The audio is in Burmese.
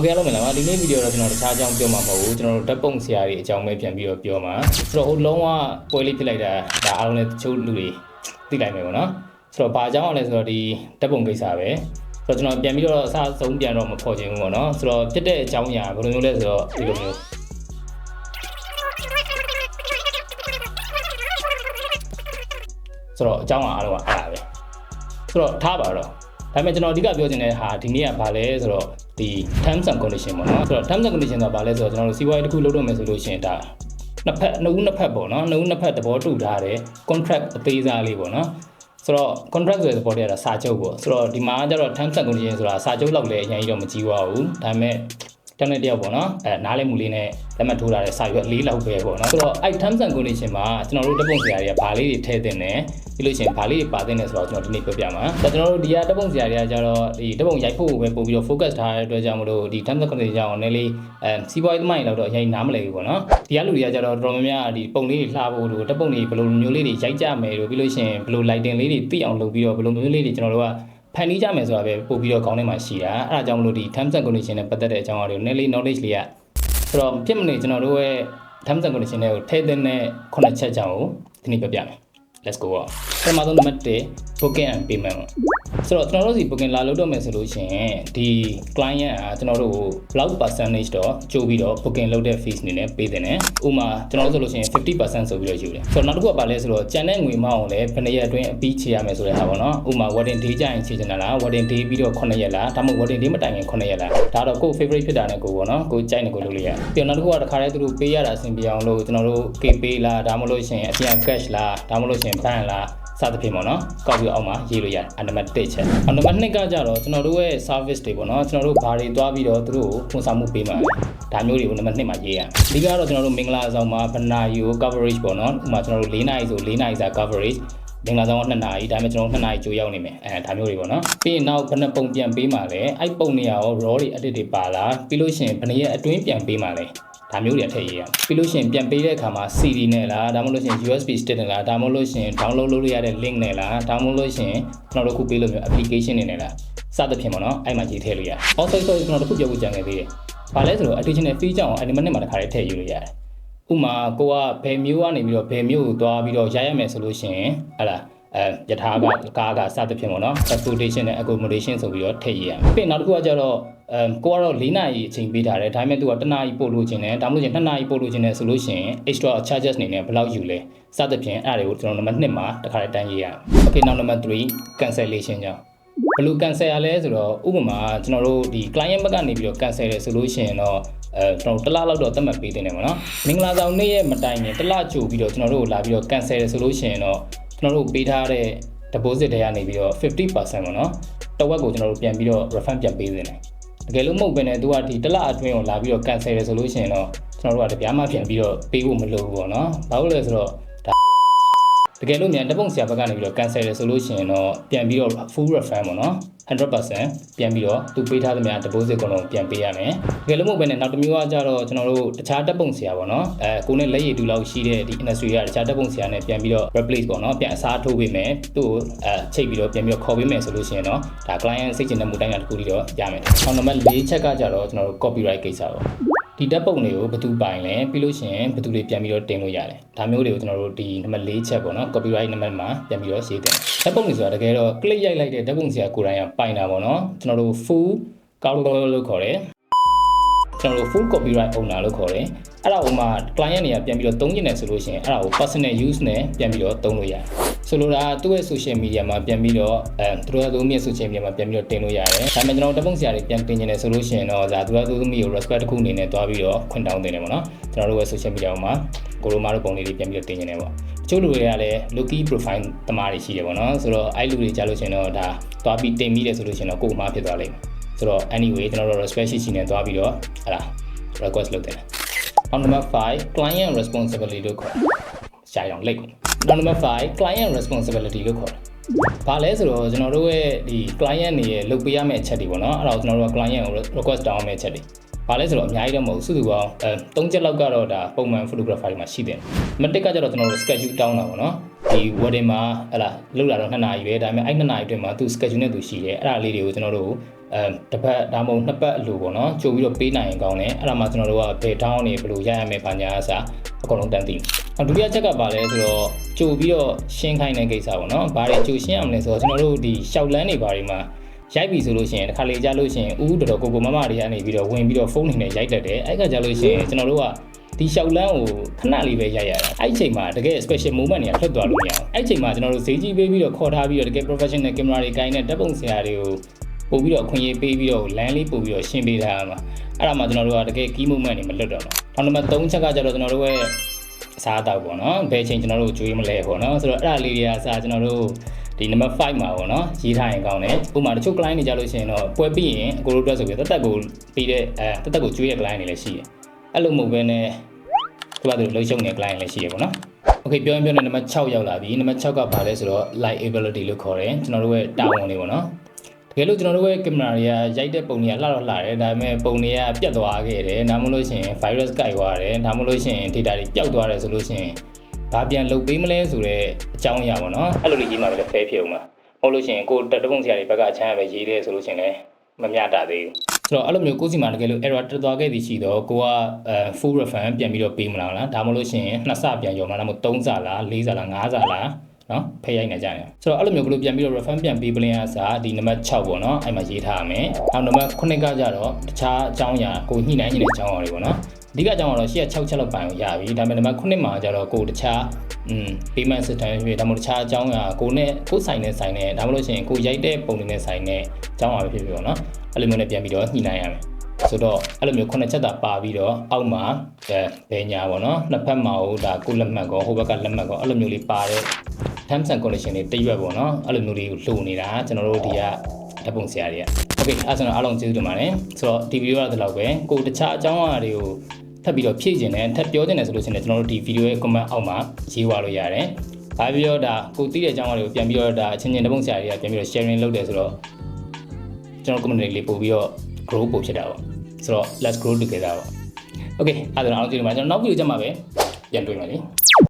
ဟုတ်ကဲ့အားလုံးမင်္ဂလာပါဒီနေ့ဗီဒီယိုတော့ကျွန်တော်တခြားအကြောင်းပြောမှာမဟုတ်ဘူးကျွန်တော်တို့ဓာတ်ပုံဆရာတွေအကြောင်းပဲပြန်ပြီးတော့ပြောမှာဆိုတော့ဟိုလုံးဝပွဲလေးဖြစ်လိုက်တာဒါအားလုံးလည်းတချို့လူတွေသိလိုက်မယ်ပေါ့နော်ဆိုတော့ဘာအကြောင်းအောင်လဲဆိုတော့ဒီဓာတ်ပုံကိစ္စပဲဆိုတော့ကျွန်တော်ပြန်ပြီးတော့အစအဆုံးပြန်တော့မဖော်ချင်ဘူးပေါ့နော်ဆိုတော့ဖြစ်တဲ့အကြောင်းအရာဘယ်လိုမျိုးလဲဆိုတော့ဒီလိုမျိုးဆိုတော့အကြောင်းအားလုံးကအဲ့ဒါပဲဆိုတော့ထားပါတော့ဒါပေမဲ့ကျွန်တော်အဓိကပြောချင်တဲ့ဟာဒီနေ့ကဘာလဲဆိုတော့ ဒီ terms and condition ပေါ့နော်ဆိုတော့ terms and condition ဆိုတာဘာလဲဆိုတော့ကျွန်တော်တို့စီးပွားရေးတစ်ခုလုပ်တော့မယ်ဆိုလို့ရှိရင်ဒါနှစ်ဖက်နှစ်ဦးနှစ်ဖက်ပေါ့နော်နှစ်ဦးနှစ်ဖက်သဘောတူထားတဲ့ contract အသေးစားလေးပေါ့နော်ဆိုတော့ contract ဆိုတဲ့သဘောတရားစာချုပ်ပေါ့ဆိုတော့ဒီမှာကျတော့ terms and condition ဆိုတာစာချုပ်လောက်လည်းအရင်ကြီးတော့မကြီးပါဘူးဒါပေမဲ့ တနေ့တယောက်ပေါ့နော်အဲနားလည်မှုလေးနဲ့လက်မှတ်ထိုးထားတဲ့စာရွက်လေးလောက်ပဲပေါ့နော်ဆိုတော့အဲ့ terms and condition မှာကျွန်တော်တို့တပ်ပုံစရာတွေကဘာလေးတွေထည့်သင့်တယ်ပြီးလို့ရှိရင်ဘာလေးတွေပါသင့်တယ်ဆိုတော့ကျွန်တော်ဒီနေ့ပြောပြမှာဒါကျွန်တော်တို့ဒီကတပ်ပုံစရာတွေကကျတော့ဒီတပ်ပုံရိုက်ဖို့ပဲပို့ပြီးတော့ focus ထားတဲ့အတွက်ကြောင့်မလို့ဒီ terms and condition ကြောင့်နည်းလေးအဲစီးပွားရေးသမိုင်းလောက်တော့အရင်နားမလည်ဘူးပေါ့နော်ဒီကလူတွေကကျတော့တော်တော်များများဒီပုံလေးတွေလှဖို့လို့တပ်ပုံတွေဘယ်လိုမျိုးလေးတွေရိုက်ကြမယ်လို့ပြီးလို့ရှိရင်ဘယ်လို lighting လေးတွေသိအောင်လုပ်ပြီးတော့ဘယ်လိုမျိုးလေးတွေကျွန်တော်တို့က ဖန်တီးကြမယ်ဆိုတာပဲပို့ပြီးတော့ခေါင်းထဲမှာရှိတာအဲဒါကြောင့်မလို့ဒီ terms and condition နဲ့ပတ်သက်တဲ့အကြောင်းအရာတွေကိုနည်းလေး knowledge လေးကဆိုတော့ဖြစ်မနေကျွန်တော်တို့ရဲ့ terms and condition တွေကိုထည့်သွင်းတဲ့ခုနှစ်ချက်ကြောင့်ဒီနေ့ပြပြမယ် let's go ပထမဆုံးနံပါတ်1 booking and payment ပေါ့ဆိုတော့ကျွန်တော်တို့စီ booking လာလုပ်တော့မယ်ဆိုလို့ရှိရင်ဒီ client ကကျွန်တော်တို့ကို block percentage တော့ကြိုးပြီးတော့ booking လုပ်တဲ့ fees အနေနဲ့ပေးတယ်နဲ့ဥမာကျွန်တော်တို့ဆိုလို့ရှိရင်50%ဆိုပြီးတော့ယူတယ်ဆိုတော့နောက်တစ်ခုကဘာလဲဆိုတော့ကျန်တဲ့ငွေမအောင်လည်းဘယ်နှစ်ရက်အတွင်းအပြီးချေရမယ်ဆိုတဲ့ဟာပေါ့နော်ဥမာ wedding day ကြရင်ချေချင်တာလား wedding day ပြီးတော့9ရက်လားဒါမှမဟုတ် wedding day မတိုင်ခင်9ရက်လားဒါတော့ကို favorite ဖြစ်တာနဲ့ကိုပေါ့နော်ကိုကြိုက်နေကိုလုပ်လို့ရပြီးတော့နောက်တစ်ခုကတခါတည်းသူတို့ပေးရတာအဆင်ပြေအောင်လို့ကျွန်တော်တို့ K pay လားဒါမှမဟုတ်လို့ရှိရင်အပြင် cash လားဒါမှမဟုတ်လို့ရှိရင် bank လား စသဖြင့်ပေါ့နော်ကောက်ပြီးအောက်မှာရေးလို့ရတယ်အနံပါတ်1ချက်အနံပါတ်2ကကြတော့ကျွန်တော်တို့ရဲ့ service တွေပေါ့နော်ကျွန်တော်တို့ဘာတွေသွားပြီးတော့သူတို့ကိုဝန်ဆောင်မှုပေးမှာလဲဒါမျိုးတွေကိုနံပါတ်2မှာရေးရအဓိကတော့ကျွန်တော်တို့မင်္ဂလာဆောင်မှာဘနာယူ coverage ပေါ့နော်ဥပမာကျွန်တော်တို့၄နာရီဆို၄နာရီစာ coverage မင်္ဂလာဆောင်က2နာရီဒါပေမဲ့ကျွန်တော်2နာရီကြိုရောက်နေမယ်အဲဒါမျိုးတွေပေါ့နော်ပြီးရင်နောက်ဘယ်နှပုံပြန်ပေးမှာလဲအဲ့ပုံနေရရော raw တွေ edit တွေပါလားပြီးလို့ရှိရင်ဘယ်နှရက်အတွင်းပြန်ပေးမှာလဲ ဒါမျိုးတွေထည့်ရအောင်ပြီးလို့ရှိရင်ပြန်ပေးတဲ့အခါမှာ CD နဲ့လားဒါမှမဟုတ်လို့ရှိရင် USB stick နဲ့လားဒါမှမဟုတ်လို့ရှိရင် download လုပ်လို့ရတဲ့ link နဲ့လားဒါမှမဟုတ်လို့ရှိရင်ကျွန်တော်တို့ခုပေးလို့မျိုး application တွေနဲ့လားစသဖြင့်ပေါ့နော်အဲ့မှာကြီးထည့်လို့ရတယ် also ဆိုကျွန်တော်တို့ခုပြောဖို့ကြံခဲ့သေးတယ်ဘာလဲဆိုတော့ additional fee ကြောင့်အဲ့ဒီမိနစ်မှာတစ်ခါလေးထည့်ယူလို့ရတယ်ဥမာကိုကဘယ်မျိုးကနေပြီးတော့ဘယ်မျိုးကိုသွားပြီးတော့ရရမယ်ဆိုလို့ရှိရင်ဟဲ့လား အဲယထာကကားကစသဖြင့်ပေါ့နော် transportation နဲ့ accommodation ဆိုပြီးတော့ထည့်ရရမယ်ပြီးနောက်တစ်ခုကကျတော့အမ်ကိုကတော့၄နာရီအချိန်ပေးထားတယ်ဒါပေမဲ့သူကတစ်နာရီပို့လို့ခြင်းတယ်ဒါမှမဟုတ်ရင်2နာရီပို့လို့ခြင်းတယ်ဆိုလို့ရှိရင် extra charges အနေနဲ့ဘယ်လောက်ယူလဲစသဖြင့်အဲ့ဒါတွေကိုကျွန်တော်နံပါတ်1မှာတစ်ခါတည်းတန်းရေးရအောင် okay နောက်နံပါတ်3 cancellation ကြောင့်ဘယ်လို cancel ရလဲဆိုတော့ဥပမာကျွန်တော်တို့ဒီ client ဘက်ကနေပြီးတော့ cancel တယ်ဆိုလို့ရှိရင်တော့အဲကျွန်တော်တစ်လလောက်တော့သတ်မှတ်ပေးတင်တယ်ပေါ့နော်မင်္ဂလာဆောင်နေ့ရဲ့မတိုင်ခင်တစ်လကြိုပြီးတော့ကျွန်တော်တို့လာပြီးတော့ cancel တယ်ဆိုလို့ရှိရင်တော့ ကျွန်တော်တို့ပေးထားတဲ့ deposit တွေကနေပြီးတော့50%ပေါ့နော်တဝက်ကိုကျွန်တော်တို့ပြန်ပြီးတော့ refund ပြန်ပေးနေတယ်တကယ်လို့မဟုတ်ဘဲနဲ့သူကဒီတစ်လအတွင်းကိုလာပြီးတော့ cancel တယ်ဆိုလို့ရှိရင်တော့ကျွန်တော်တို့ကတပြားမှပြန်ပြီးတော့ပေးဖို့မလိုဘူးပေါ့နော်ဘာလို့လဲဆိုတော့ တကယ်လို့မြန်တပုံဆရာဘက်ကနေပြီးတော့ cancel တယ်ဆိုလို့ရှိရင်တော့ပြန်ပြီးတော့ full refund ပေါ့နော်100%ပြန်ပြီးတော့သူပေးထားသမျှ deposit ကုန်လုံးပြန်ပေးရမယ်တကယ်လို့မဟုတ်ဘဲနဲ့နောက်တစ်မျိုးကကြတော့ကျွန်တော်တို့တခြားတက်ပုံဆရာပေါ့နော်အဲကိုနဲ့လက်ရည်တူလောက်ရှိတဲ့ဒီ industry ကတခြားတက်ပုံဆရာနဲ့ပြန်ပြီးတော့ replace ပေါ့နော်ပြန်အစားထိုးပေးမယ်သူ့ကိုအဲချိတ်ပြီးတော့ပြန်ပြီးတော့ခေါ်ပေးမယ်ဆိုလို့ရှိရင်တော့ဒါ client စိတ်ချတဲ့မူတိုင်းကတစ်ခုတည်းတော့ရမယ်နောက်နံပါတ်၄ချက်ကကြတော့ကျွန်တော်တို့ copyright ကိစ္စပေါ့ ဒီဓာတ်ပုံတွေကိုဘယ်သူပိုင်လဲပြီးလို့ရှိရင်ဘယ်သူတွေပြန်ပြီးတော့တင်လို့ရတယ်ဒါမျိုးတွေကိုကျွန်တော်တို့ဒီနံပါတ်၄ချက်ပေါ့နော် copyright နံပါတ်မှာပြန်ပြီးတော့ရေးတင်ဓာတ်ပုံတွေဆိုတာတကယ်တော့ click ရိုက်လိုက်တဲ့ဓာတ်ပုံဆရာကိုယ်တိုင်ကပိုင်တာပေါ့နော်ကျွန်တော်တို့ full color လို့ခေါ်တယ်ကျွန်တော်တို့ full copyright owner လို့ခေါ်တယ် အဲ့ဒါဟိုမှာ client တွေကပြန်ပြီးတော့သုံးကျင်တယ်ဆိုလို့ရှိရင်အဲ့ဒါကို personal use နဲ့ပြန်ပြီးတော့သုံးလို့ရတယ်ဆိုလိုတာသူ့ရဲ့ social media မှာပြန်ပြီးတော့အဲသူတို့ကသူ့ရဲ့ social media မှာပြန်ပြီးတော့တင်လို့ရတယ်ဒါပေမဲ့ကျွန်တော်တပုံဆရာတွေပြန်တင်နေတယ်ဆိုလို့ရှိရင်တော့ဒါသူကသူ့သမီးကို respect တစ်ခုအနေနဲ့တွားပြီးတော့ခွင့်တောင်းတင်တယ်ပေါ့နော်ကျွန်တော်တို့ရဲ့ social media မှာကိုရိုမာတို့ပုံလေးတွေပြန်ပြီးတော့တင်နေတယ်ပေါ့ချို့လူတွေကလည်း lucky profile တမားတွေရှိတယ်ပေါ့နော်ဆိုတော့အဲ့လူတွေကြားလို့ရှိရင်တော့ဒါတွားပြီးတင်ပြီးတယ်ဆိုလို့ရှိရင်တော့ကိုယ်မှာဖြစ်သွားလိမ့်မယ်ဆိုတော့ anyway ကျွန်တော်တို့ respect ရှိရှိနဲ့တွားပြီးတော့ဟလာ request လုပ်တယ်။ On number 5 client responsibility လို့ခေါ်တယ်။ရှားအောင်လိတ်ကုန်။ On number 5 client responsibility လို့ခေါ်တယ်။ဘာလဲဆိုတော့ကျွန်တော်တို့ရဲ့ဒီ client တွေရဲ့လုပ်ပေးရမယ့်အချက်တွေပေါ့နော်။အဲ့ဒါကိုကျွန်တော်တို့က client ကို request တောင်းရမယ့်အချက်တွေ။ဘာလဲဆိုတော့အများကြီးတော့မဟုတ်စုစုပေါင်းအဲ၃ချက်လောက်ကတော့ဒါပုံမှန် photographer တွေမှာရှိတယ်။မတစ်ကကျတော့ကျွန်တော်တို့ schedule တောင်းတာပေါ့နော်။ဒီ wedding မှာဟလာလောက်လာတော့2နာရီပဲဒါပေမဲ့အဲ့2နာရီအတွင်းမှာသူ schedule နဲ့သူရှိတယ်။အဲ့ဒါလေးတွေကိုကျွန်တော်တို့ အဲတစ်ပတ်ဒါမှမဟုတ်နှစ်ပတ်အလိုပေါ့နော်ကြိုပြီးတော့ပေးနိုင်ရင်ကောင်းတယ်အဲ့ဒါမှကျွန်တော်တို့ကဘယ်ထောင်းနေဘယ်လိုရရမယ်ဘာညာအစားအကုန်လုံးတန်းသိတယ်ဒုတိယချက်ကပါလဲဆိုတော့ကြိုပြီးတော့ရှင်းခိုင်းတဲ့ကိစ္စပေါ့နော်ဘာတွေကြိုရှင်းရမလဲဆိုတော့ကျွန်တော်တို့ဒီရှောက်လန်းတွေဘာတွေမှာရိုက်ပြီဆိုလို့ရှိရင်တစ်ခါလေကြားလို့ရှိရင်ဦးတော်တော်ကိုကိုမမတွေကနေပြီးတော့ဝင်ပြီးတော့ဖုန်းနေနဲ့ရိုက်တတ်တယ်အဲ့ကကြားလို့ရှိရင်ကျွန်တော်တို့ကဒီရှောက်လန်းကိုခဏလေးပဲရိုက်ရတာအဲ့ဒီချိန်မှာတကယ် special moment တွေကထွက်သွားလို့မရအောင်အဲ့ဒီချိန်မှာကျွန်တော်တို့ဈေးကြီးပေးပြီးတော့ခေါ်ထားပြီးတော့တကယ် professional camera တွေကိုင်းတဲ့တပ်ပုံဆရာတွေကို ပို့ပြီးတော့အခွင့်အရေးပေးပြီးတော့လမ်းလေးပို့ပြီးတော့ရှင်းပေးထားရမှာအဲ့ဒါမှကျွန်တော်တို့ကတကယ် key moment တွေမလွတ်တော့ဘူးနောက်နံပါတ်3ချက်ကကျတော့ကျွန်တော်တို့ရဲ့အစားအသောက်ပေါ့နော်ဘယ်ချိန်ကျွန်တော်တို့ကြွေးမလဲပေါ့နော်ဆိုတော့အဲ့ဒါလေးတွေကစာကျွန်တော်တို့ဒီ number 5မှာပေါ့နော်ရေးထားရင်ကောင်းတယ်ဥပမာတချို့ client တွေကြလို့ရှိရင်တော့ပွဲပြီးရင်အကိုတို့အတွက်ဆိုပြီးတက်တက်ကိုပြီးတဲ့အဲတက်တက်ကိုကျွေးတဲ့ client တွေလည်းရှိတယ်အဲ့လိုမဟုတ်ဘဲနဲ့သူကသူလှုပ်ရှုံနေတဲ့ client လည်းရှိရပေါ့နော် Okay ပြောရင်ပြောရင်နံပါတ်6ရောက်လာပြီနံပါတ်6ကဘာလဲဆိုတော့ liability လို့ခေါ်တယ်ကျွန်တော်တို့ရဲ့တာဝန်လေးပေါ့နော် တကယ်လို့ကျွန်တော်တို့ရဲ့ကင်မရာတွေကရိုက်တဲ့ပုံတွေကလှတော့လှတယ်ဒါပေမဲ့ပုံတွေကပြတ်သွားခဲ့တယ်ဒါမှမဟုတ်လို့ရှိရင် virus ကိုက်သွားတယ်ဒါမှမဟုတ်လို့ရှိရင် data တွေပျောက်သွားတယ်ဆိုလို့ရှိရင်ဘာပြန်လုပ်ပေးမလဲဆိုတဲ့အကြောင်းအရာပေါ့နော်အဲ့လိုလေးရေးမှလည်းဖဲဖြစ်အောင်ပါမဟုတ်လို့ရှိရင်ကိုတက်တပုံဆရာတွေဘက်ကအချမ်းရပဲရေးတယ်ဆိုလို့ရှိရင်လည်းမမျှတသေးဘူးဆိုတော့အဲ့လိုမျိုးကိုယ်စီမှာတကယ်လို့ error တက်သွားခဲ့သည်ရှိတော့ကိုကအဲ full refund ပြန်ပြီးတော့ပေးမလားလားဒါမှမဟုတ်လို့ရှိရင်နှစ်ဆပြန်ရောမလားဒါမှမဟုတ်3ဆလား4ဆလား5ဆလား နော်ဖယ်ရိုက်နေကြတယ်ဆိုတော့အဲ့လိုမျိုးကလို့ပြန်ပြီးတော့ refund ပြန်ပေးပလင်းအစားဒီနံပါတ်6ပေါ့နော်အဲ့မှာရေးထားရမယ်နောက်နံပါတ်9ကကြတော့တခြားအကြောင်းအရာကိုညှိနှိုင်းနေတဲ့အကြောင်းအရာတွေပေါ့နော်အဓိကအကြောင်းကတော့ရှေ့က6ချက်လောက်ပိုင်ရပြီဒါပေမဲ့နံပါတ်9မှာကျတော့ကိုတခြားอืม payment system ဖြစ်ဒါမှမဟုတ်တခြားအကြောင်းအရာကိုနဲ့ကိုဆိုင်နဲ့ဆိုင်နဲ့ဒါမှမဟုတ်ရှင်ကိုရိုက်တဲ့ပုံတွေနဲ့ဆိုင်နဲ့အကြောင်းအရာပဲဖြစ်ဖြစ်ပေါ့နော်အဲ့လိုမျိုးနဲ့ပြန်ပြီးတော့ညှိနှိုင်းရမယ်ဆိုတော့အဲ့လိုမျိုးခုနှစ်ချက်တာပါပြီးတော့အောက်မှာအဲဘယ်ညာပေါ့နော်နှစ်ဖက်မှာဟိုဒါကိုလက်မှတ်ကောဟိုဘက်ကလက်မှတ်ကောအဲ့လိုမျိုးလေးပါတဲ့ terms and condition တွေတရွက်ပေါ့နော်အဲ့လိုမျိုးလေးကိုလှုပ်နေတာကျွန်တော်တို့ဒီကဓာတ်ပုံဆရာတွေက okay အဲ့ဆိုတော့အားလုံးကျေးဇူးတင်ပါတယ်ဆိုတော့ဒီဗီဒီယိုကတော့ဒီလောက်ပဲကိုတခြားအကြောင်းအရာတွေကိုထပ်ပြီးတော့ဖြည့်ကျင်တယ်ထပ်ပြောကျင်တယ်ဆိုလို့ရှိရင်ကျွန်တော်တို့ဒီဗီဒီယိုရဲ့ comment အောက်မှာရေးသွားလို့ရတယ်ဘာပြီးတော့ဒါကိုသိတဲ့အကြောင်းအရာတွေကိုပြန်ပြီးတော့ဒါအချင်းချင်းဓာတ်ပုံဆရာတွေကပြန်ပြီးတော့ sharing လုပ်တယ်ဆိုတော့ကျွန်တော် community လေးပို့ပြီးတော့ grow ပို့ဖြစ်တာပေါ့ဆိုတော့ let's grow together ပေါ့ okay အဲ့ဒါတော့အားလုံးကျေးဇူးတင်ပါတယ်ကျွန်တော်နောက်ဗီဒီယိုကြမှာပဲပြန်တွေ့မယ်လေ